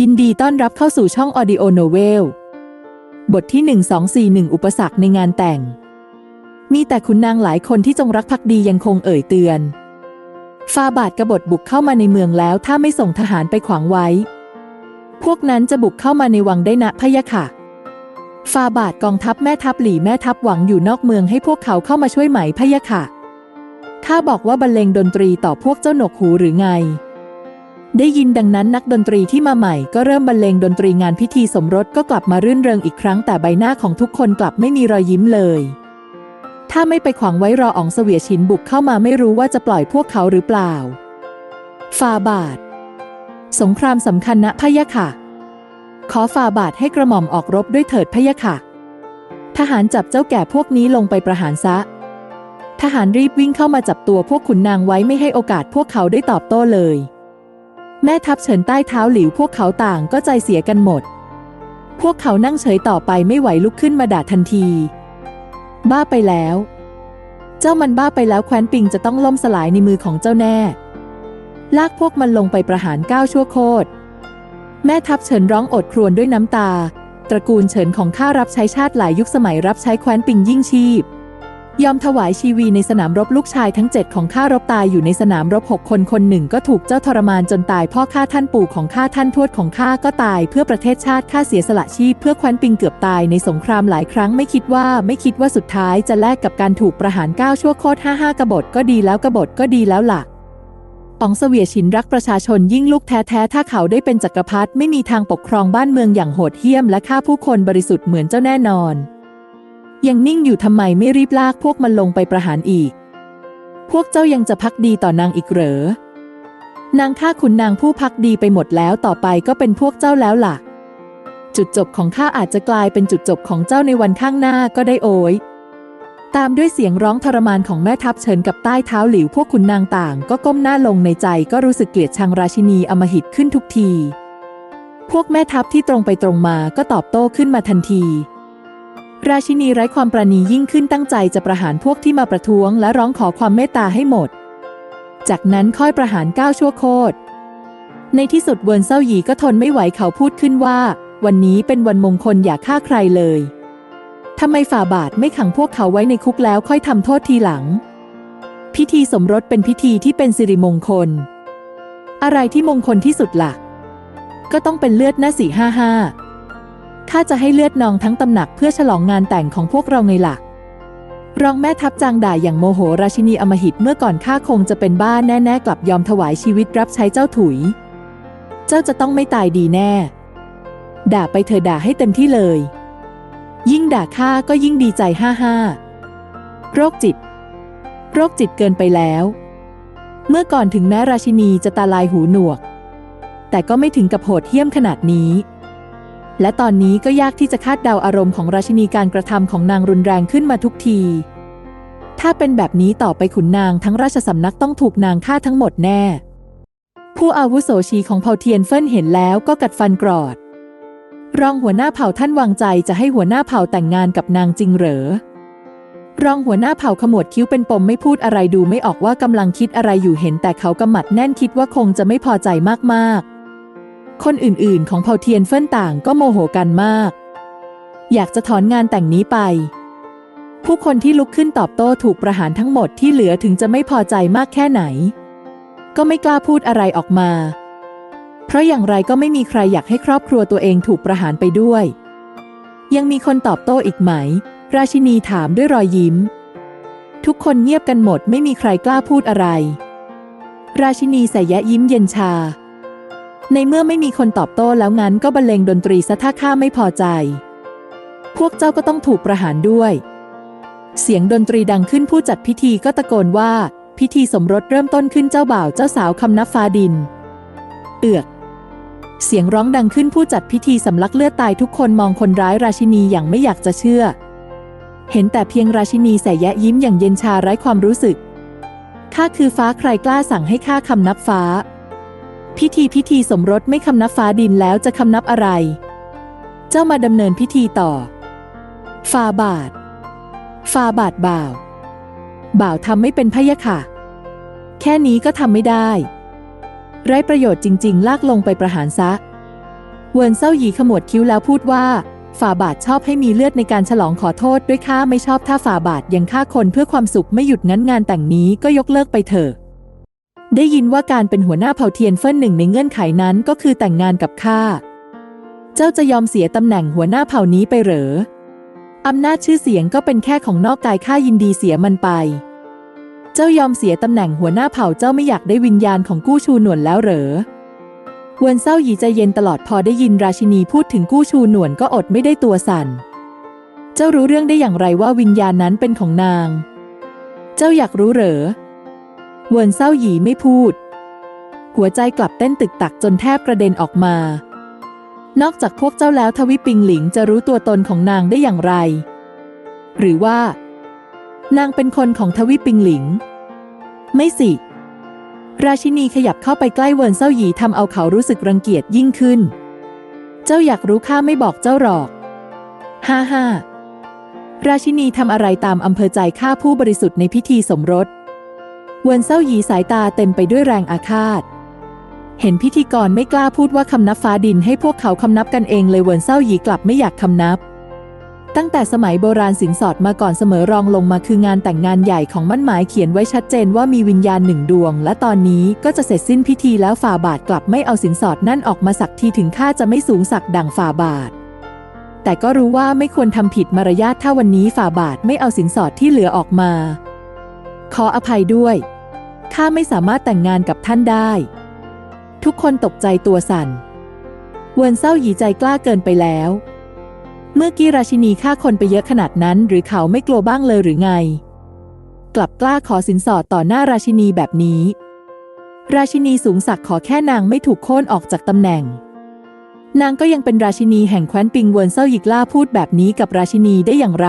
ยินดีต้อนรับเข้าสู่ช่อง Audio Novel บทที่ 1241 อุปสรรคในงานแต่ง มีแต่ขุนนางหลายคนที่จงรักภักดียังคงเอ่ยเตือน ฟาบาทกบฏบุกเข้ามาในเมืองแล้วถ้าไม่ส่งทหารไปขวางไว้ พวกนั้นจะบุกเข้ามาในวังได้นะพะยะค่ะ ฟาบาทกองทัพแม่ทัพหลี่แม่ทัพหวังอยู่นอกเมืองให้พวกเขาเข้ามาช่วยไหมพะยะค่ะข้าบอกว่าบรรเลงดนตรีต่อพวกเจ้าหนกหูหรือไง ได้ยินดังนั้นนักดนตรีที่มาใหม่ก็เริ่มบรรเลงดนตรีงานพิธีสมรสก็กลับมารื่นเริงอีกครั้งแต่ใบหน้าของทุกคนกลับไม่มีรอยยิ้มเลย ถ้าไม่ไปขวางไว้รออองเสวียชินบุกเข้ามาไม่รู้ว่าจะปล่อยพวกเขาหรือเปล่าฟาบาท สงครามสำคัญนะพะยะค่ะ ขอฟาบาทให้กระหม่อมออกรบด้วยเถิดพะยะค่ะ ทหารจับเจ้าแก่พวกนี้ลงไปประหารซะ ทหารรีบวิ่งเข้ามาจับตัวพวกขุนนางไว้ไม่ให้โอกาสพวกเขาได้ตอบโต้เลย แม่ทัพเฉินใต้เท้าหลิวพวกเขาต่างก็ใจเสียกันหมด พวกเขานั่งเฉยต่อไปไม่ไหวลุกขึ้นมาด่าทันที บ้าไปแล้ว เจ้ามันบ้าไปแล้วแคว้นปิงจะต้องล่มสลายในมือของเจ้าแน่ ลากพวกมันลงไปประหารก้าวชั่วโคตร แม่ทัพเฉินร้องอดครวญด้วยน้ำตา ตระกูลเฉินของข้ารับใช้ชาติหลายยุคสมัยรับใช้แคว้นปิงยิ่งชีพ ยอมถวายชีวีในสนามรบลูกชายทั้งเจ็ดของข้ารบตายอยู่ในสนามรบหกคนคนหนึ่งก็ถูกเจ้าทรมานจนตายพ่อข้าท่านปู่ของข้าท่านทวดของข้าก็ตายเพื่อประเทศชาติข้าเสียสละชีพเพื่อคว้นปิงเกือบตายในสงครามหลายครั้งไม่คิดว่าไม่คิดว่าสุดท้ายจะแลกกับการถูกประหารก้าวชั่วโคตรห้าห้ากบฏก็ดีแล้วกบฏก็ดีแล้วล่ะอองเสวียชินรักประชาชนยิ่งลูกแท้ๆ ถ้าเขาได้เป็นจักรพรรดิไม่มีทางปกครองบ้านเมืองอย่างโหดเหี้ยมและฆ่าผู้คนบริสุทธิ์เหมือนเจ้าแน่นอน ยังนิ่งอยู่ทำไมไม่รีบลากพวกมันลงไปประหารอีก พวกเจ้ายังจะพักดีต่อนางอีกเหรอนางฆ่าขุนนางผู้พักดีไปหมดแล้วต่อไปก็เป็นพวกเจ้าแล้วล่ะ จุดจบของข้าอาจจะกลายเป็นจุดจบของเจ้าในวันข้างหน้าก็ได้โอย ตามด้วยเสียงร้องทรมานของแม่ทัพเฉินกับใต้เท้าหลิวพวกขุนนางต่าง ก็ก้มหน้าลงในใจก็รู้สึกเกลียดชังราชินีอมหิตขึ้นทุกที พวกแม่ทัพที่ตรงไปตรงมาก็ตอบโต้ขึ้นมาทันที ราชินีไร้ความประณียิ่งขึ้นตั้งใจจะประหารพวกที่มาประท้วง และร้องขอความเมตตาให้หมด จากนั้นค่อยประหารก้าวชั่วโคตร ในที่สุดเวินเซาหยีก็ทนไม่ไหวเขาพูดขึ้นว่า วันนี้เป็นวันมงคลอย่าฆ่าใครเลยทำไมฝ่าบาทไม่ขังพวกเขาไว้ในคุกแล้วค่อยทำโทษทีหลัง พิธีสมรสเป็นพิธีที่เป็นสิริมงคล อะไรที่มงคลที่สุดละ่ะ ก็ต้องเป็นเลือดหน้าสี่ห้าห้า ข้าจะให้เลือดนองทั้งตำหนักเพื่อฉลองงานแต่งของพวกเราไงล่ะ รองแม่ทัพจางด่าอย่างโมโหราชินีอมหิตเมื่อก่อนข้าคงจะเป็นบ้าแน่ๆกลับยอมถวายชีวิตรับใช้เจ้าถุย เจ้าจะต้องไม่ตายดีแน่ ด่าไปเธอด่าให้เต็มที่เลย ยิ่งด่าข้าก็ยิ่งดีใจห้าห้าโรคจิต โรคจิตเกินไปแล้ว เมื่อก่อนถึงแม้ราชินีจะตาลายหูหนวก แต่ก็ไม่ถึงกับโหดเหี้ยมขนาดนี้ และตอนนี้ก็ยากที่จะคาดเดาอารมณ์ของราชินีการกระทำของนางรุนแรงขึ้นมาทุกที ถ้าเป็นแบบนี้ต่อไปขุนนางทั้งราชสำนักต้องถูกนางฆ่าทั้งหมดแน่ ผู้อาวุโสชีของเผ่าเทียนเฟินเห็นแล้วก็กัดฟันกรอด รองหัวหน้าเผ่าท่านวางใจจะให้หัวหน้าเผ่าแต่งงานกับนางจริงเหรอ รองหัวหน้าเผ่าขมวดคิ้วเป็นปมไม่พูดอะไรดูไม่ออกว่ากำลังคิดอะไรอยู่เห็นแต่เขากำหมัดแน่นคิดว่าคงจะไม่พอใจมากๆ คนอื่นๆ ของเผ่าเทียนเฟินต่างก็โมโหกันมาก อยากจะถอนงานแต่งนี้ไป ผู้คนที่ลุกขึ้นตอบโต้ถูกประหารทั้งหมดที่เหลือถึงจะไม่พอใจมากแค่ไหน ก็ไม่กล้าพูดอะไรออกมา เพราะอย่างไรก็ไม่มีใครอยากให้ครอบครัวตัวเองถูกประหารไปด้วย ยังมีคนตอบโต้อีกไหม ราชินีถามด้วยรอยยิ้ม ทุกคนเงียบกันหมดไม่มีใครกล้าพูดอะไร ราชินีใส่แยะยิ้มเย็นชา ในเมื่อไม่มีคนตอบโต้แล้วงั้นก็บรรเลงดนตรีซะถ้าข้าไม่พอใจ พวกเจ้าก็ต้องถูกประหารด้วย เสียงดนตรีดังขึ้นผู้จัดพิธีก็ตะโกนว่า พิธีสมรสเริ่มต้นขึ้นเจ้าบ่าวเจ้าสาวคำนับฟ้าดิน เอือก เสียงร้องดังขึ้นผู้จัดพิธีสำลักเลือดตายทุกคนมองคนร้ายราชินีอย่างไม่อยากจะเชื่อ เห็นแต่เพียงราชินีใส่แยะยิ้มอย่างเย็นชาไร้ความรู้สึกข้าคือฟ้าใครกล้าสั่งให้ข้าคำนับฟ้า พิธีพิธีสมรสไม่คำนับฟ้าดินแล้วจะคำนับอะไร เจ้ามาดำเนินพิธีต่อฟาบาทฟาบาทบ่าว บ่าวทำไม่เป็นพะยะค่ะ แค่นี้ก็ทำไม่ได้ ไร้ประโยชน์จริง ๆ ลากลงไปประหารซะ เวินเซาหยีขมวดคิ้วแล้วพูดว่าฝ่าบาทชอบให้มีเลือดในการฉลองขอโทษด้วยข้าไม่ชอบถ้าฝ่าบาทยังฆ่าคนเพื่อความสุขไม่หยุดงั้นงานแต่งนี้ก็ยกเลิกไปเถอะ ได้ยินว่าการเป็นหัวหน้าเผ่าเทียนเฟินหนึ่งในเงื่อนไขนั้นก็คือแต่งงานกับข้า เจ้าจะยอมเสียตำแหน่งหัวหน้าเผ่านี้ไปเหรอ อำนาจชื่อเสียงก็เป็นแค่ของนอกกายข้ายินดีเสียมันไป เจ้ายอมเสียตำแหน่งหัวหน้าเผ่าเจ้าไม่อยากได้วิญญาณของกู้ชูหนวนแล้วเหรอเวินเศร้าหยีใจเย็นตลอดพอได้ยินราชินีพูดถึงกู้ชูหนวนก็อดไม่ได้ตัวสั่น เจ้ารู้เรื่องได้อย่างไรว่าวิญญาณนั้นเป็นของนาง เจ้าอยากรู้เหรอ เวินเศร้าหยีไม่พูด หัวใจกลับเต้นตึกตักจนแทบกระเด็นออกมา นอกจากพวกเจ้าแล้วทวิปิงหลิงจะรู้ตัวตนของนางได้อย่างไร หรือว่า นางเป็นคนของทวิปิงหลิง ไม่สิ ราชินีขยับเข้าไปใกล้เวินเซาหยีทำเอาเขารู้สึกรังเกียจยิ่งขึ้น เจ้าอยากรู้ข้าไม่บอกเจ้าหรอก ฮ่าฮ่าราชินีทำอะไรตามอำเภอใจข้าผู้บริสุทธิ์ในพิธีสมรส วนเซาหยีสายตาเต็มไปด้วยแรงอาฆาต เห็นพิธีกรไม่กล้าพูดว่าคำนับฟ้าดินให้พวกเขาคำนับกันเองเลยเวินเซาหยีกลับไม่อยากคำนับ ตั้งแต่สมัยโบราณสินสอดมาก่อนเสมอรองลงมาคืองานแต่งงานใหญ่ของมั่นหมายเขียนไว้ชัดเจนว่ามีวิญญาณหนึ่งดวง และตอนนี้ก็จะเสร็จสิ้นพิธีแล้วฝ่าบาทกลับไม่เอาสินสอดนั่นออกมาสักทีถึงข้าจะไม่สูงสักดังฝ่าบาทแต่ก็รู้ว่าไม่ควรทำผิดมารยาทถ้าวันนี้ฝ่าบาทไม่เอาสินสอดที่เหลือออกมา ขออภัยด้วย ข้าไม่สามารถแต่งงานกับท่านได้ ทุกคนตกใจตัวสั่นเวินเศร้าหยีใจกล้าเกินไปแล้ว เมื่อกี้ราชินีฆ่าคนไปเยอะขนาดนั้น หรือเขาไม่กลัวบ้างเลยหรือไง กลับกล้าขอสินสอดต่อหน้าราชินีแบบนี้ ราชินีสูงศักดิ์ขอแค่นางไม่ถูกโค่นออกจากตำแหน่ง นางก็ยังเป็นราชินีแห่งแคว้นปิงเวินเซาหยิกล่าพูดแบบนี้กับราชินีได้อย่างไร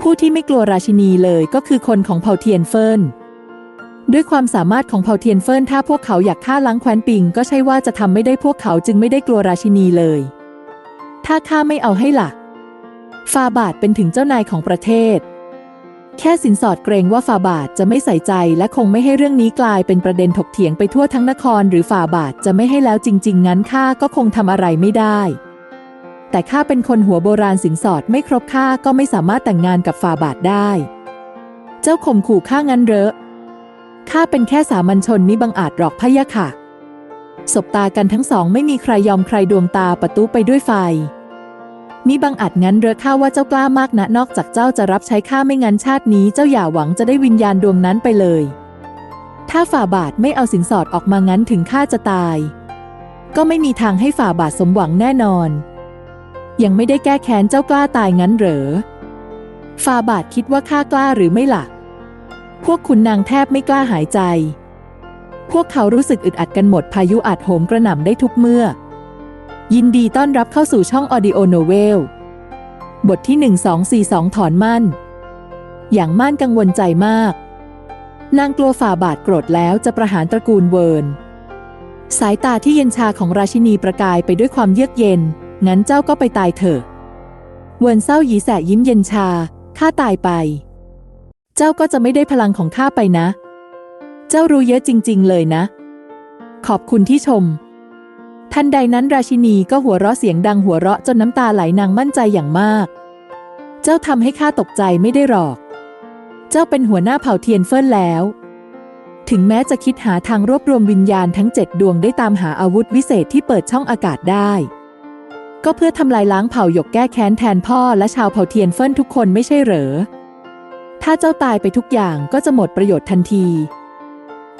ผู้ที่ไม่กลัวราชินีเลยก็คือคนของเผ่าเทียนเฟิน ด้วยความสามารถของเผ่าเทียนเฟินถ้าพวกเขาอยากฆ่าล้างแคว้นปิง ก็ใช่ว่าจะทำไม่ได้พวกเขาจึงไม่ได้กลัวราชินีเลย ถ้าข้าไม่เอาให้ล่ะฟาบาทเป็นถึงเจ้านายของประเทศ แค่สินสอดเกรงว่าฟาบาทจะไม่ใส่ใจและคงไม่ให้เรื่องนี้กลายเป็นประเด็นถกเถียงไปทั่วทั้งนคร หรือฟาบาทจะไม่ให้แล้วจริง ๆ งั้นข้าก็คงทำอะไรไม่ได้ แต่ข้าเป็นคนหัวโบราณสินสอดไม่ครบข้าก็ไม่สามารถแต่งงานกับฟาบาทได้ เจ้าข่มขู่ข้างั้นเหรอ ข้าเป็นแค่สามัญชนมิบังอาจหรอกพะยะค่ะ สบตากันทั้งสองไม่มีใครยอมใครดวงตาประตูไปด้วยไฟ มิบังอาจงั้นเหรอข้าว่าเจ้ากล้ามากนะนอกจากเจ้าจะรับใช้ข้าไม่งั้นชาตินี้เจ้าอย่าหวังจะได้วิญญาณดวงนั้นไปเลย ถ้าฝ่าบาทไม่เอาสินสอดออกมางั้นถึงข้าจะตาย ก็ไม่มีทางให้ฝ่าบาทสมหวังแน่นอน ยังไม่ได้แก้แค้นเจ้ากล้าตายงั้นเหรอฝ่าบาทคิดว่าข้ากล้าหรือไม่ล่ะ พวกคุณนางแทบไม่กล้าหายใจ พวกเขารู้สึกอึดอัดกันหมดพายุอาจโหมกระหน่ำได้ทุกเมื่อ ยินดีต้อนรับเข้าสู่ช่องออดิโอโนเวล บทที่ 1242 ถอนมั่น อย่างม่านกังวลใจมาก นางกลัวฝ่าบาทโกรธแล้วจะประหารตระกูลเวิร์นสายตาที่เย็นชาของราชินีประกายไปด้วยความเยือกเย็น งั้นเจ้าก็ไปตายเถอะ เวิร์นเศร้าหยีแสยิ้มเย็นชา ข้าตายไป เจ้าก็จะไม่ได้พลังของข้าไปนะ เจ้ารู้เยอะจริง ๆ เลยนะ ขอบคุณที่ชม ทันใดนั้นราชินีก็หัวเราะเสียงดังหัวเราะจนน้ำตาไหลนางมั่นใจอย่างมาก เจ้าทำให้ข้าตกใจไม่ได้หรอก เจ้าเป็นหัวหน้าเผ่าเทียนเฟินแล้ว ถึงแม้จะคิดหาทางรวบรวมวิญญาณทั้งเจ็ดดวงได้ตามหาอาวุธวิเศษที่เปิดช่องอากาศได้ก็เพื่อทำลายล้างเผ่าหยกแก้แค้นแทนพ่อและชาวเผ่าเทียนเฟินทุกคนไม่ใช่เหรอ ถ้าเจ้าตายไปทุกอย่างก็จะหมดประโยชน์ทันที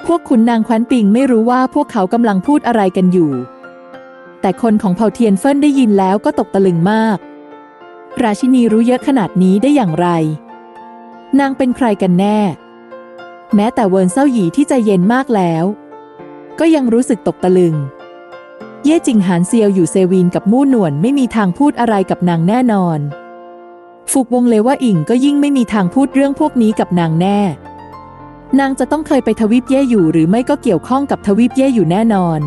พวกขุนนางแคว้นปิงไม่รู้ว่าพวกเขากำลังพูดอะไรกันอยู่ แต่คนของเผ่าเทียนเฟินได้ยินแล้วก็ตกตะลึงมาก ราชินีรู้เยอะขนาดนี้ได้อย่างไร นางเป็นใครกันแน่ แม้แต่เวินเซาหยีที่ใจเย็นมากแล้ว ก็ยังรู้สึกตกตะลึง เย่จิงหานเซียวอยู่เซวีนกับมู่หนวนไม่มีทางพูดอะไรกับนางแน่นอน ฟุกวงเลว่าอิงก็ยิ่งไม่มีทางพูดเรื่องพวกนี้กับนางแน่ นางจะต้องเคยไปทวีปเย่อยู่หรือไม่ก็เกี่ยวข้องกับทวีปเย่อยู่แน่นอน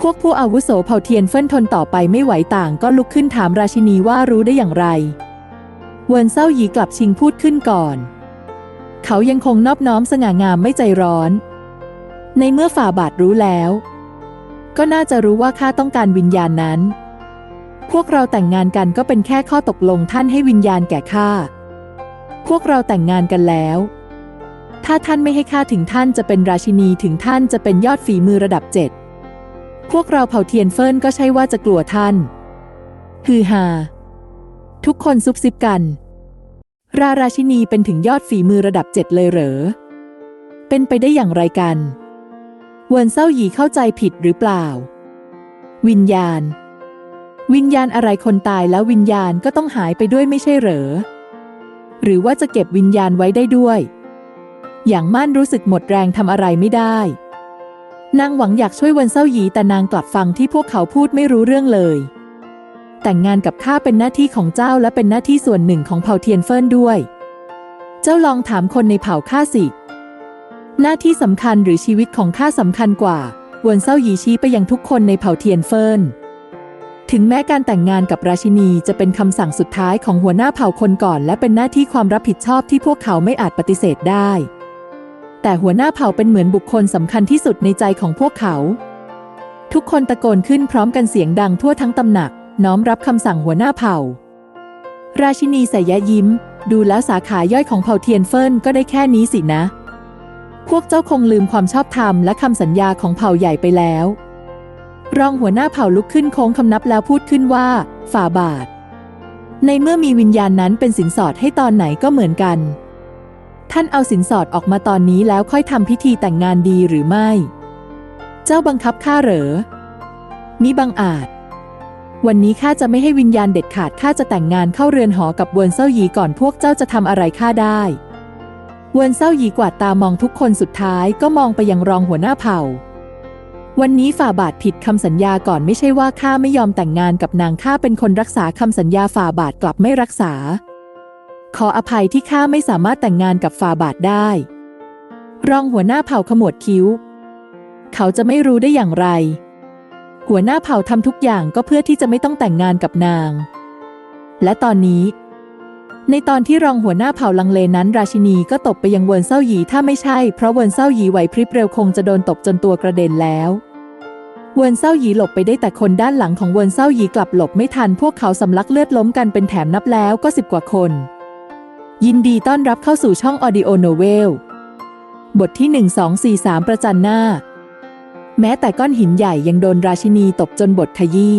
พวกผู้อาวุโสเผ่าเทียนเฟิ่นทนต่อไปไม่ไหวต่างก็ลุกขึ้นถามราชินีว่ารู้ได้อย่างไร เวินเซาหยีกลับชิงพูดขึ้นก่อน เขายังคงนอบน้อมสง่างามไม่ใจร้อน ในเมื่อฝ่าบาทรู้แล้ว ก็น่าจะรู้ว่าข้าต้องการวิญญาณนั้น พวกเราแต่งงานกันก็เป็นแค่ข้อตกลงท่านให้วิญญาณแก่ข้า พวกเราแต่งงานกันแล้ว ถ้าท่านไม่ให้ข้าถึงท่านจะเป็นราชินีถึงท่านจะเป็นยอดฝีมือระดับเจ็ด พวกเราเผ่าเทียนเฟินก็ใช่ว่าจะกลัวท่านฮือฮาทุกคนซุบซิบกัน ราราชินีเป็นถึงยอดฝีมือระดับเจ็ดเลยเหรอ เป็นไปได้อย่างไรกัน เวินเซาหยีเข้าใจผิดหรือเปล่า วิญญาณ วิญญาณอะไรคนตายแล้ววิญญาณก็ต้องหายไปด้วยไม่ใช่เหรอ หรือว่าจะเก็บวิญญาณไว้ได้ด้วย อย่างม่านรู้สึกหมดแรงทำอะไรไม่ได้ นางหวังอยากช่วยวินเซาหยีแต่นางกลับฟังที่พวกเขาพูดไม่รู้เรื่องเลย แต่งงานกับข้าเป็นหน้าที่ของเจ้าและเป็นหน้าที่ส่วนหนึ่งของเผ่าเทียนเฟินด้วย เจ้าลองถามคนในเผ่าข้าสิ หน้าที่สำคัญหรือชีวิตของข้าสำคัญกว่า วนเซาหยีชี้ไปยังทุกคนในเผ่าเทียนเฟิน ถึงแม้การแต่งงานกับราชินีจะเป็นคำสั่งสุดท้ายของหัวหน้าเผ่าคนก่อน และเป็นหน้าที่ความรับผิดชอบที่พวกเขาไม่อาจปฏิเสธได้ แต่หัวหน้าเผ่าเป็นเหมือนบุคคลสำคัญที่สุดในใจของพวกเขา ทุกคนตะโกนขึ้นพร้อมกันเสียงดังทั่วทั้งตำหนัก น้อมรับคำสั่งหัวหน้าเผ่า ราชินีใส่ยะยิ้ม ดูแล้วสาขาย่อยของเผ่าเทียนเฟินก็ได้แค่นี้สินะ พวกเจ้าคงลืมความชอบธรรมและคำสัญญาของเผ่าใหญ่ไปแล้ว รองหัวหน้าเผ่าลุกขึ้นโค้งคำนับแล้วพูดขึ้นว่า ฝ่าบาท ในเมื่อมีวิญญาณนั้นเป็นสินสอดให้ตอนไหนก็เหมือนกัน ท่านเอาสินสอดออกมาตอนนี้แล้วค่อยทำพิธีแต่งงานดีหรือไม่ เจ้าบังคับข้าเหรอมิบังอาจ วันนี้ข้าจะไม่ให้วิญญาณเด็ดขาดข้าจะแต่งงานเข้าเรือนหอกับเวินเซาหยีก่อนพวกเจ้าจะทำอะไรข้าได้เวินเซาหยีกวาดตามองทุกคนสุดท้ายก็มองไปยังรองหัวหน้าเผ่า วันนี้ฝ่าบาทผิดคำสัญญาก่อนไม่ใช่ว่าข้าไม่ยอมแต่งงานกับนางข้าเป็นคนรักษาคำสัญญาฝ่าบาทกลับไม่รักษา ขออภัยที่ข้าไม่สามารถแต่งงานกับฝ่าบาทได้ รองหัวหน้าเผ่าขมวดคิ้ว เขาจะไม่รู้ได้อย่างไร หัวหน้าเผ่าทำทุกอย่างก็เพื่อที่จะไม่ต้องแต่งงานกับนาง และตอนนี้ ในตอนที่รองหัวหน้าเผ่าลังเลนั้น ราชินีก็ตบไปยังเวินเซาหยีถ้าไม่ใช่เพราะเวินเซาหยีไหวพริบเร็วคงจะโดนตบจนตัวกระเด็นแล้ว เวินเซาหยีหลบไปได้แต่คนด้านหลังของเวินเซาหยีกลับหลบไม่ทัน พวกเขาสำลักเลือดล้มกันเป็นแถมนับแล้วก็สิบกว่าคน ยินดีต้อนรับเข้าสู่ช่องออดิโอโนเวลบทที่ 1243 ประจันหน้า แม้แต่ก้อนหินใหญ่ยังโดนราชินีตบจนบทขยี้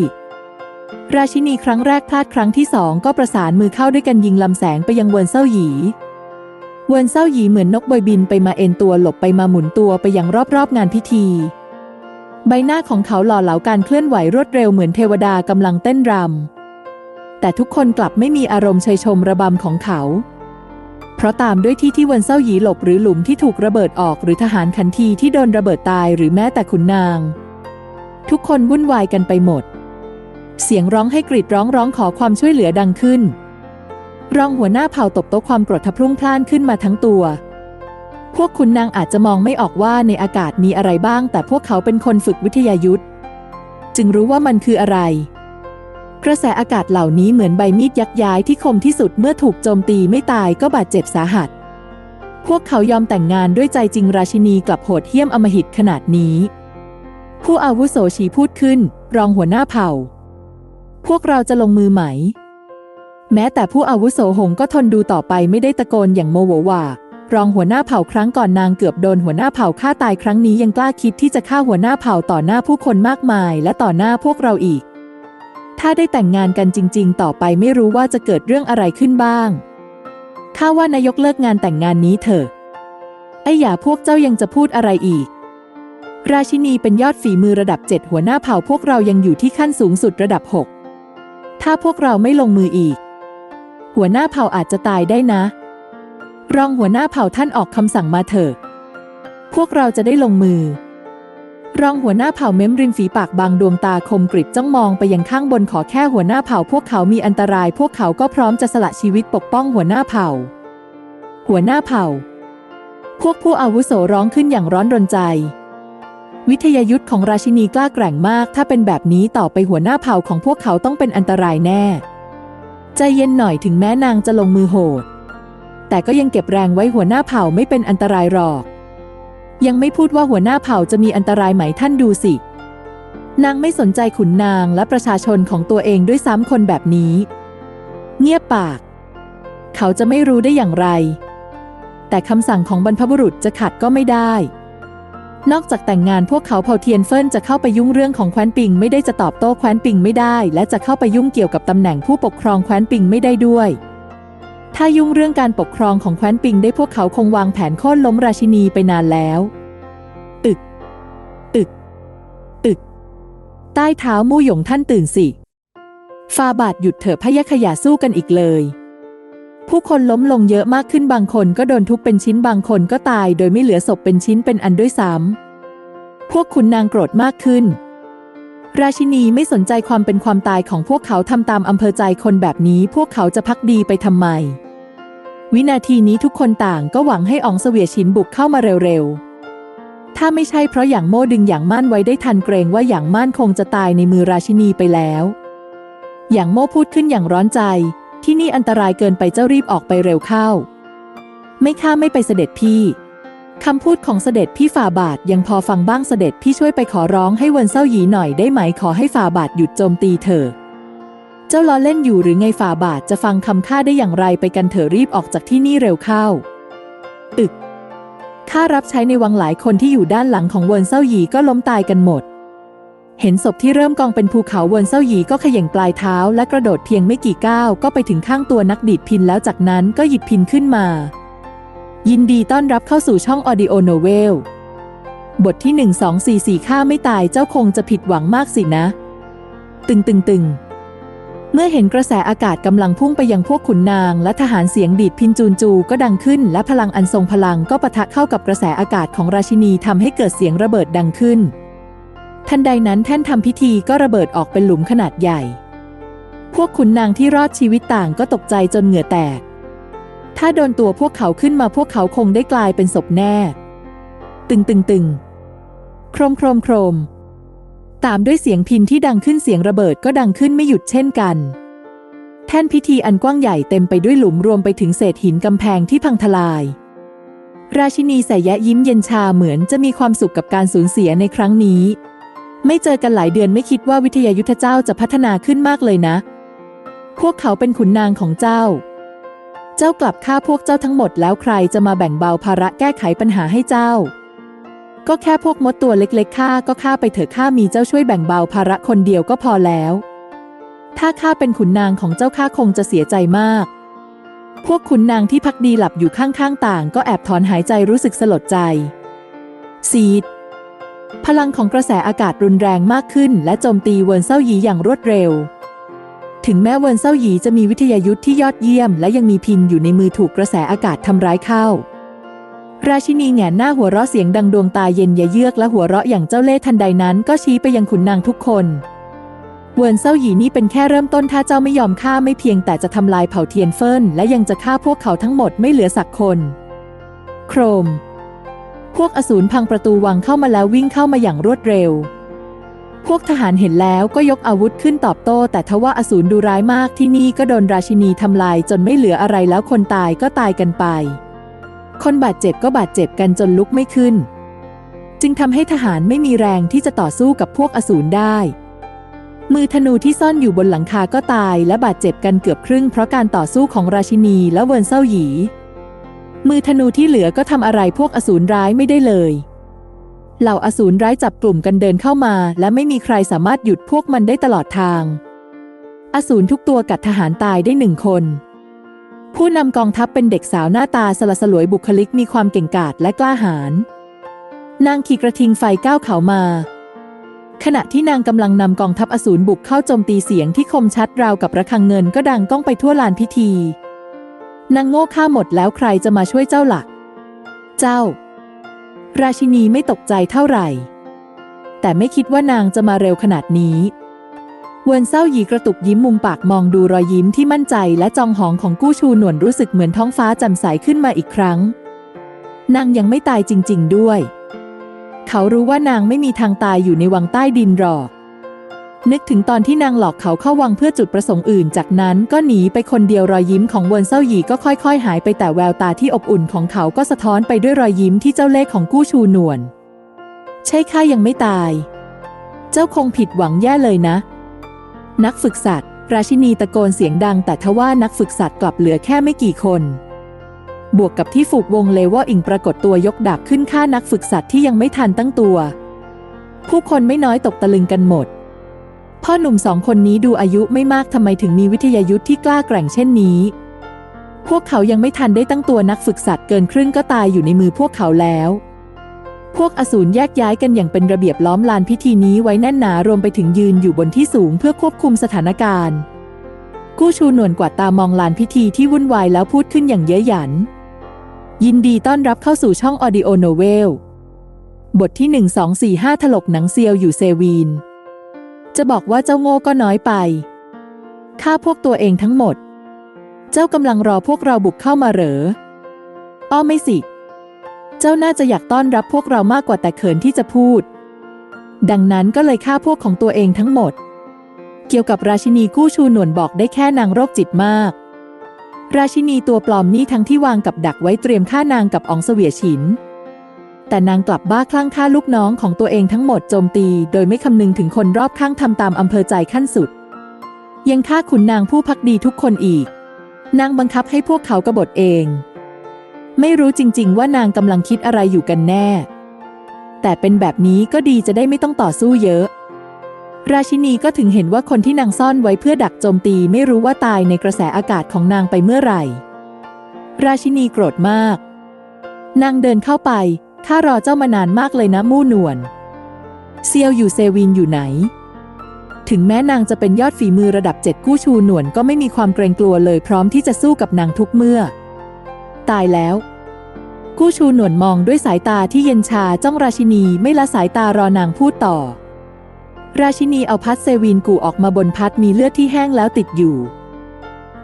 ราชินีครั้งแรกพลาดครั้งที่สองก็ประสานมือเข้าด้วยกันยิงลำแสงไปยังเวินเซาหยีเวินเซาหยีเหมือนนกบอยบินไปมาเอ็นตัวหลบไปมาหมุนตัวไปยังรอบๆงานพิธี ใบหน้าของเขาหล่อเหลาการเคลื่อนไหวรวดเร็วเหมือนเทวดากำลังเต้นรำ แต่ทุกคนกลับไม่มีอารมณ์เชยชมระบำของเขา เพราะตามด้วยที่ที่วินเซาหยีหลบหรือหลุมที่ถูกระเบิดออกหรือทหารขันทีที่โดนระเบิดตายหรือแม้แต่ขุนนาง ทุกคนวุ่นวายกันไปหมด เสียงร้องให้กรีดร้องร้องขอความช่วยเหลือดังขึ้น รองหัวหน้าเผ่าตบโต๊ะความโกรธทะพรุ่งพล่านขึ้นมาทั้งตัว พวกคุณนางอาจจะมองไม่ออกว่าในอากาศมีอะไรบ้าง แต่พวกเขาเป็นคนฝึกวิทยายุทธจึงรู้ว่ามันคืออะไร กระแสอากาศเหล่านี้เหมือนใบมีดยักย้ายที่คมที่สุดเมื่อถูกโจมตีไม่ตายก็บาดเจ็บสาหัส พวกเขายอมแต่งงานด้วยใจจริงราชินีกลับโหดเหี้ยมอมหิตขนาดนี้ ผู้อาวุโสชีพูดขึ้น รองหัวหน้าเผ่า พวกเราจะลงมือไหม แม้แต่ผู้อาวุโสหงก็ทนดูต่อไปไม่ได้ตะโกนอย่างโมโหวา รองหัวหน้าเผ่าครั้งก่อนนางเกือบโดนหัวหน้าเผ่าฆ่าตายครั้งนี้ยังกล้าคิดที่จะฆ่าหัวหน้าเผ่าต่อหน้าผู้คนมากมาย และต่อหน้าพวกเราอีก ถ้าได้แต่งงานกันจริง ๆ ต่อไปไม่รู้ว่าจะเกิดเรื่องอะไรขึ้นบ้างข้าว่านายกเลิกงานแต่งงานนี้เถอะไอ้หย่าพวกเจ้ายังจะพูดอะไรอีก ราชินีเป็นยอดฝีมือระดับเจ็ดหัวหน้าเผ่าพวกเรายังอยู่ที่ขั้นสูงสุดระดับหกถ้าพวกเราไม่ลงมืออีก หัวหน้าเผ่าอาจจะตายได้นะ รองหัวหน้าเผ่าท่านออกคำสั่งมาเถอะ พวกเราจะได้ลงมือ รองหัวหน้าเผ่าเม้มริมฝีปากบางดวงตาคมกริบจ้องมองไปยังข้างบนขอแค่หัวหน้าเผ่า พวกเขามีอันตราย พวกเขาก็พร้อมจะสละชีวิตปกป้องหัวหน้าเผ่า หัวหน้าเผ่า พวกผู้อาวุโสร้องขึ้นอย่างร้อนรนใจ วิทยายุทธของราชินีกล้าแกร่งมาก ถ้าเป็นแบบนี้ต่อไปหัวหน้าเผ่าของพวกเขาต้องเป็นอันตรายแน่ ใจเย็นหน่อยถึงแม้นางจะลงมือโหด แต่ก็ยังเก็บแรงไว้หัวหน้าเผ่าไม่เป็นอันตรายหรอก ยังไม่พูดว่าหัวหน้าเผ่าจะมีอันตรายไหมท่านดูสิ นางไม่สนใจขุนนางและประชาชนของตัวเองด้วยซ้ำคนแบบนี้ เงียบปาก เขาจะไม่รู้ได้อย่างไร แต่คำสั่งของบรรพบุรุษจะขัดก็ไม่ได้นอกจากแต่งงานพวกเขาเผ่าเทียนเฟินจะเข้าไปยุ่งเรื่องของแคว้นปิงไม่ได้จะตอบโต้แคว้นปิงไม่ได้ และจะเข้าไปยุ่งเกี่ยวกับตำแหน่งผู้ปกครองแคว้นปิงไม่ได้ด้วย ถ้ายุ่งเรื่องการปกครองของแคว้นปิงได้พวกเขาคงวางแผนโค่นล้มราชินีไปนานแล้ว ตึก ตึก ตึก ใต้เท้ามู่หยงท่านตื่นสิ ฟาบาทหยุดเถอะพยะขยะสู้กันอีกเลย ผู้คนล้มลงเยอะมากขึ้นบางคนก็โดนทุบเป็นชิ้นบางคนก็ตายโดยไม่เหลือศพเป็นชิ้นเป็นอันด้วยซ้ำพวกขุนนางโกรธมากขึ้น ราชินีไม่สนใจความเป็นความตายของพวกเขาทำตามอำเภอใจคนแบบนี้พวกเขาจะพักดีไปทำไม วินาทีนี้ทุกคนต่างก็หวังให้อองเสวียชินบุกเข้ามาเร็วๆ ถ้าไม่ใช่เพราะอย่างโม่ดึงอย่างม่านไว้ได้ทันเกรงว่าอย่างม่านคงจะตายในมือราชินีไปแล้ว อย่างโม่พูดขึ้นอย่างร้อนใจ ที่นี่อันตรายเกินไปเจ้ารีบออกไปเร็วเข้า ไม่ข้าไม่ไปเสด็จพี่คำพูดของเสด็จพี่ฝ่าบาทยังพอฟังบ้างเสด็จพี่ช่วยไปขอร้องให้เวินเซาหยีหน่อยได้ไหมขอให้ฝ่าบาทหยุดโจมตีเถอะ เจ้าล้อเล่นอยู่หรือไงฝ่าบาทจะฟังคำข้าได้อย่างไรไปกันเถอะรีบออกจากที่นี่เร็วเข้า ตึกข้ารับใช้ในวังหลายคนที่อยู่ด้านหลังของเวินเซาหยีก็ล้มตายกันหมด เห็นศพที่เริ่มกองเป็นภูเขาเวินเซาหยีก็ขย่งปลายเท้าและกระโดดเพียงไม่กี่ก้าวก็ไปถึงข้างตัวนักดีดพินแล้วจากนั้นก็หยิบพินขึ้นมา ยินดีต้อนรับเข้าสู่ช่องออดิโอโนเวลบทที่ 1244ข้าไม่ตายเจ้าคงจะผิดหวังมากสินะ ตึงตึงตึง เมื่อเห็นกระแสอากาศกำลังพุ่งไปยังพวกขุนนาง และทหารเสียงดีดพินจูนจูก็ดังขึ้น และพลังอันทรงพลังก็ปะทะเข้ากับกระแสอากาศของราชินีทำให้เกิดเสียงระเบิดดังขึ้น ทันใดนั้นแท่นทำพิธีก็ระเบิดออกเป็นหลุมขนาดใหญ่ พวกขุนนางที่รอดชีวิตต่างก็ตกใจจนเหงื่อแตก ถ้าโดนตัวพวกเขาขึ้นมาพวกเขาคงได้กลายเป็นศพแน่ ตึงตึงตึงโครมโครมโครม ตามด้วยเสียงพินที่ดังขึ้นเสียงระเบิดก็ดังขึ้นไม่หยุดเช่นกัน แท่นพิธีอันกว้างใหญ่เต็มไปด้วยหลุมรวมไปถึงเศษหินกำแพงที่พังทลาย ราชินีแสยะยิ้มเย็นชาเหมือนจะมีความสุขกับการสูญเสียในครั้งนี้ ไม่เจอกันหลายเดือนไม่คิดว่าวิทยายุทธเจ้าจะพัฒนาขึ้นมากเลยนะ พวกเขาเป็นขุนนางของเจ้า เจ้ากลับฆ่าพวกเจ้าทั้งหมดแล้วใครจะมาแบ่งเบาภาระแก้ไขปัญหาให้เจ้า ก็แค่พวกมดตัวเล็กๆข้าก็ฆ่าไปเถอะข้ามีเจ้าช่วยแบ่งเบาภาระคนเดียวก็พอแล้ว ถ้าข้าเป็นขุนนางของเจ้าข้าคงจะเสียใจมาก พวกขุนนางที่พักดีหลับอยู่ข้างๆต่างก็แอบถอนหายใจรู้สึกสลดใจ ซีด พลังของกระแสอากาศรุนแรงมากขึ้น และโจมตีเวินเซาหยีอย่างรวดเร็ว ถึงแม้เวินเซาหยีจะมีวิทยายุทธ์ที่ยอดเยี่ยม และยังมีพินอยู่ในมือถูกกระแสอากาศทำร้ายเข้า ราชินีแหงนหน้าหัวเราะเสียงดังดวงตาเย็นยะเยือกและหัวเราะอย่างเจ้าเล่ห์ทันใดนั้นก็ชี้ไปยังขุนนางทุกคน เวินเซาหยีนี่เป็นแค่เริ่มต้นถ้าเจ้าไม่ยอมฆ่าไม่เพียงแต่จะทำลายเผ่าเทียนเฟินและยังจะฆ่าพวกเขาทั้งหมดไม่เหลือสักคน โครม พวกอสูรพังประตูวังเข้ามาแล้ววิ่งเข้ามาอย่างรวดเร็ว พวกทหารเห็นแล้วก็ยกอาวุธขึ้นตอบโต้ แต่ทว่าอสูรดูร้ายมากที่นี่ก็โดนราชินีทำลายจนไม่เหลืออะไรแล้วคนตายก็ตายกันไป คนบาดเจ็บก็บาดเจ็บกันจนลุกไม่ขึ้น จึงทำให้ทหารไม่มีแรงที่จะต่อสู้กับพวกอสูรได้ มือธนูที่ซ่อนอยู่บนหลังคาก็ตายและบาดเจ็บกันเกือบครึ่งเพราะการต่อสู้ของราชินีและเวินเซาหยี มือธนูที่เหลือก็ทำอะไรพวกอสูรร้ายไม่ได้เลยเหล่าอสูรร้ายจับกลุ่มกันเดินเข้ามา และไม่มีใครสามารถหยุดพวกมันได้ตลอดทาง อสูรทุกตัวกัดทหารตายได้หนึ่งคน ผู้นำกองทัพเป็นเด็กสาวหน้าตาสละสลวยบุคลิกมีความเก่งกาจและกล้าหาญนางขี่กระทิงไฟก้าวเขามา ขณะที่นางกำลังนำกองทัพอสูรบุกเข้าโจมตีเสียงที่คมชัดราวกับระฆังเงินก็ดังก้องไปทั่วลานพิธี นางโง่ฆ่าหมดแล้วใครจะมาช่วยเจ้าหลัก เจ้า ราชินีไม่ตกใจเท่าไหร่ แต่ไม่คิดว่านางจะมาเร็วขนาดนี้ เวินเศร้าหยีกระตุกยิ้มมุมปากมองดูรอยยิ้มที่มั่นใจและจองหองของกู้ชูหนวนรู้สึกเหมือนท้องฟ้าแจ่มใสขึ้นมาอีกครั้ง นางยังไม่ตายจริง ๆ ด้วย เขารู้ว่านางไม่มีทางตายอยู่ในวังใต้ดินหรอก นึกถึงตอนที่นางหลอกเขาเข้าวังเพื่อจุดประสงค์อื่น จากนั้นก็หนีไปคนเดียวรอยยิ้มของเวินเซาหยีก็ค่อย ๆ หายไปแต่แววตาที่อบอุ่นของเขาก็สะท้อนไปด้วยรอยยิ้มที่เจ้าเล่ห์ของกู้ชูหนวน ใช่ข้ายังไม่ตาย เจ้าคงผิดหวังแย่เลยนะ นักฝึกสัตว์ ราชินีตะโกนเสียงดัง แต่ทว่านักฝึกสัตว์กลับเหลือแค่ไม่กี่คน บวกกับที่ฝูกวงเลวออิงปรากฏตัวยกดาบขึ้นฆ่านักฝึกสัตว์ที่ยังไม่ทันตั้งตัว ผู้คนไม่น้อยตกตะลึงกันหมด พ่อหนุ่มสองคนนี้ดูอายุไม่มากทำไมถึงมีวิทยายุทธ์ที่กล้าแกร่งเช่นนี้ พวกเขายังไม่ทันได้ตั้งตัวนักฝึกสัตว์เกินครึ่งก็ตายอยู่ในมือพวกเขาแล้ว พวกอสูรแยกย้ายกันอย่างเป็นระเบียบล้อมลานพิธีนี้ไว้แน่นหนารวมไปถึงยืนอยู่บนที่สูงเพื่อควบคุมสถานการณ์ กู้ชูหนวนกวาดตามองลานพิธีที่วุ่นวายแล้วพูดขึ้นอย่างเย้ยหยัน ยินดีต้อนรับเข้าสู่ช่องออดิโอโนเวล บทที่ 1245 ถลกหนังเซียวอยู่เซวีน จะบอกว่าเจ้าโง่ก็น้อยไปฆ่าพวกตัวเองทั้งหมด เจ้ากำลังรอพวกเราบุกเข้ามาเหรอ อ้อไม่สิ เจ้าน่าจะอยากต้อนรับพวกเรามากกว่าแต่เขินที่จะพูด ดังนั้นก็เลยฆ่าพวกของตัวเองทั้งหมด เกี่ยวกับราชินีกู้ชูหนวนบอกได้แค่นางโรคจิตมาก ราชินีตัวปลอมนี่ทั้งที่วางกับดักไว้เตรียมฆ่านางกับอองเสวียฉิน แต่นางกลับบ้าคลั่งฆ่าลูกน้องของตัวเองทั้งหมดโจมตี โดยไม่คำนึงถึงคนรอบข้างทำตามอำเภอใจขั้นสุด ยังฆ่าขุนนางผู้พักดีทุกคนอีก นางบังคับให้พวกเขากบฏเอง ไม่รู้จริง ๆ ว่านางกำลังคิดอะไรอยู่กันแน่ แต่เป็นแบบนี้ก็ดีจะได้ไม่ต้องต่อสู้เยอะ ราชินีก็ถึงเห็นว่าคนที่นางซ่อนไว้เพื่อดักโจมตีไม่รู้ว่าตายในกระแสอากาศของนางไปเมื่อไหร่ ราชินีโกรธมาก นางเดินเข้าไป ข้ารอเจ้ามานานมากเลยนะมู่หนวน เซียวอยู่เซวินอยู่ไหน ถึงแม้นางจะเป็นยอดฝีมือระดับเจ็ดกู้ชูหนวนก็ไม่มีความเกรงกลัวเลยพร้อมที่จะสู้กับนางทุกเมื่อ ตายแล้ว กู้ชูหนวนมองด้วยสายตาที่เย็นชาจ้องราชินีไม่ละสายตารอนางพูดต่อ ราชินีเอาพัดเซวีนกูออกมาบนพัดมีเลือดที่แห้งแล้วติดอยู่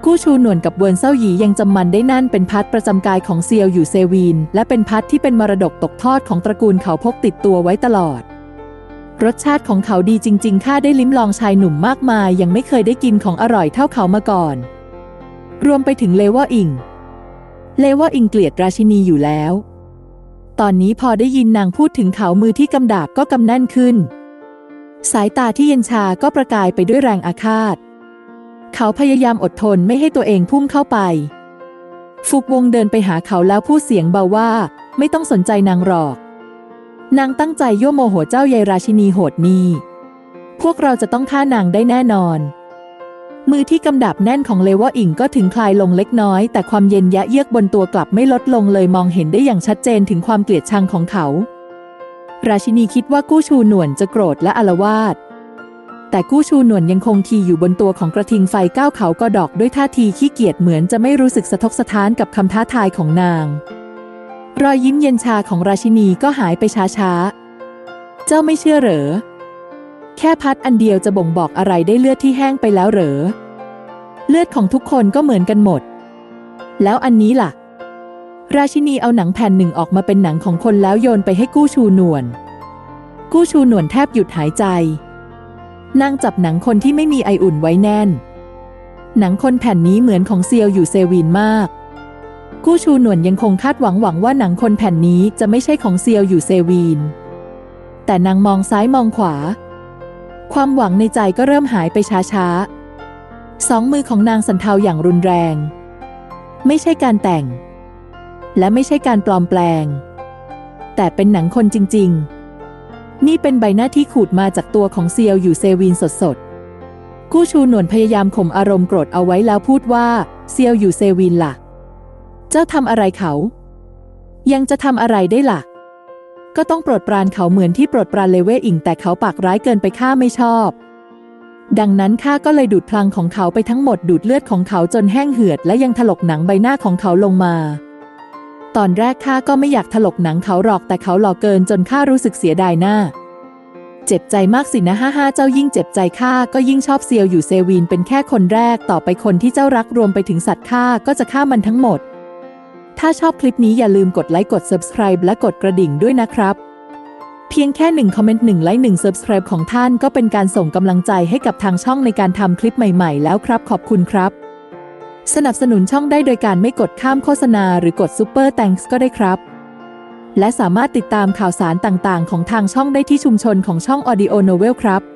กู้ชูหนวนกับเวินเซาหยียังจำมันได้นั่นเป็นพัดประจำกายของเซียวอยู่เซวีน และเป็นพัดที่เป็นมรดกตกทอดของตระกูลเขาพกติดตัวไว้ตลอดรสชาติของเขาดีจริง ๆ ข้าได้ลิ้มลองชายหนุ่มมากมาย ยังไม่เคยได้กินของอร่อยเท่าเขามาก่อน รวมไปถึงเลว่าอิง เลว่าอิงเกลียดราชินีอยู่แล้ว ตอนนี้พอได้ยินนางพูดถึงเขามือที่กำดาบก็กำแน่นขึ้น สายตาที่เย็นชาก็ประกายไปด้วยแรงอาฆาต เขาพยายามอดทนไม่ให้ตัวเองพุ่งเข้าไป ฟุกวงเดินไปหาเขาแล้วพูดเสียงเบาว่า ไม่ต้องสนใจนางหรอก นางตั้งใจยั่วโมโหเจ้าใยราชินีโหดนี้ พวกเราจะต้องฆ่านางได้แน่นอน มือที่กำดับแน่นของเลว่าอิงก็ถึงคลายลงเล็กน้อย แต่ความเย็นยะเยือกบนตัวกลับไม่ลดลงเลยมองเห็นได้อย่างชัดเจนถึงความเกลียดชังของเขา ราชินีคิดว่ากู้ชูหนวนจะโกรธและอารวาสแต่กู้ชูหนวนยังคงทีอยู่บนตัวของกระทิงไฟก้าวเขาก็ดอกด้วยท่าทีขี้เกียจเหมือนจะไม่รู้สึกสะทกสะท้านกับคำท้าทายของนาง รอยยิ้มเย็นชาของราชินีก็หายไปช้าๆ เจ้าไม่เชื่อเหรอ แค่พัดอันเดียวจะบ่งบอกอะไรได้เลือดที่แห้งไปแล้วเหรอ เลือดของทุกคนก็เหมือนกันหมด แล้วอันนี้ล่ะ ราชินีเอาหนังแผ่นหนึ่งออกมาเป็นหนังของคนแล้วโยนไปให้กู้ชูนวนกู้ชูนวนแทบหยุดหายใจ นางจับหนังคนที่ไม่มีไออุ่นไว้แน่น หนังคนแผ่นนี้เหมือนของเซียวอยู่เซวีนมาก กู้ชูนวนยังคงคาดหวังหวังว่าหนังคนแผ่นนี้จะไม่ใช่ของเซียวอยู่เซวีนแต่นางมองซ้ายมองขวา ความหวังในใจก็เริ่มหายไปช้าๆ สองมือของนางสันเทาอย่างรุนแรง ไม่ใช่การแต่ง และไม่ใช่การปลอมแปลง แต่เป็นหนังคนจริง ๆ นี่เป็นใบหน้าที่ขูดมาจากตัวของเซียวอยู่เซวีนสดๆ กู้ชูหนวนพยายามข่มอารมณ์โกรธเอาไว้แล้วพูดว่าเซียวอยู่เซวีนล่ะ เจ้าทำอะไรเขา ยังจะทำอะไรได้ล่ะ ก็ต้องปรดปรานเขาเหมือนที่ปรดปรานเลเวอิงแต่เขาปากร้ายเกินไปข้าไม่ชอบ ดังนั้นข้าก็เลยดูดพลังของเขาไปทั้งหมดดูดเลือดของเขาจนแห้งเหือด และยังถลกหนังใบหน้าของเขาลงมา ตอนแรกข้าก็ไม่อยากถลกหนังเขาหรอกแต่เขาหล่อเกินจนข้ารู้สึกเสียดายหน้า เจ็บใจมากสินะฮ่าฮ่าเจ้ายิ่งเจ็บใจข้าก็ยิ่งชอบเซียวอยู่เซวีนเป็นแค่คนแรกต่อไปคนที่เจ้ารักรวมไปถึงสัตว์ข้าก็จะฆ่ามันทั้งหมด ถ้าชอบคลิปนี้อย่าลืมกดไลค์กด subscribe และกดกระดิ่งด้วยนะครับ เพียงแค่หนึ่งคอมเมนต์หนึ่งไลค์หนึ่ง subscribe ของท่านก็เป็นการส่งกำลังใจให้กับทางช่องในการทำคลิปใหม่ ๆ แล้วครับ ขอบคุณครับ สนับสนุนช่องได้โดยการไม่กดข้ามโฆษณาหรือกด Super Thanks ก็ได้ครับ และสามารถติดตามข่าวสารต่างๆ ของทางช่องได้ที่ชุมชนของช่อง Audio Novel ครับ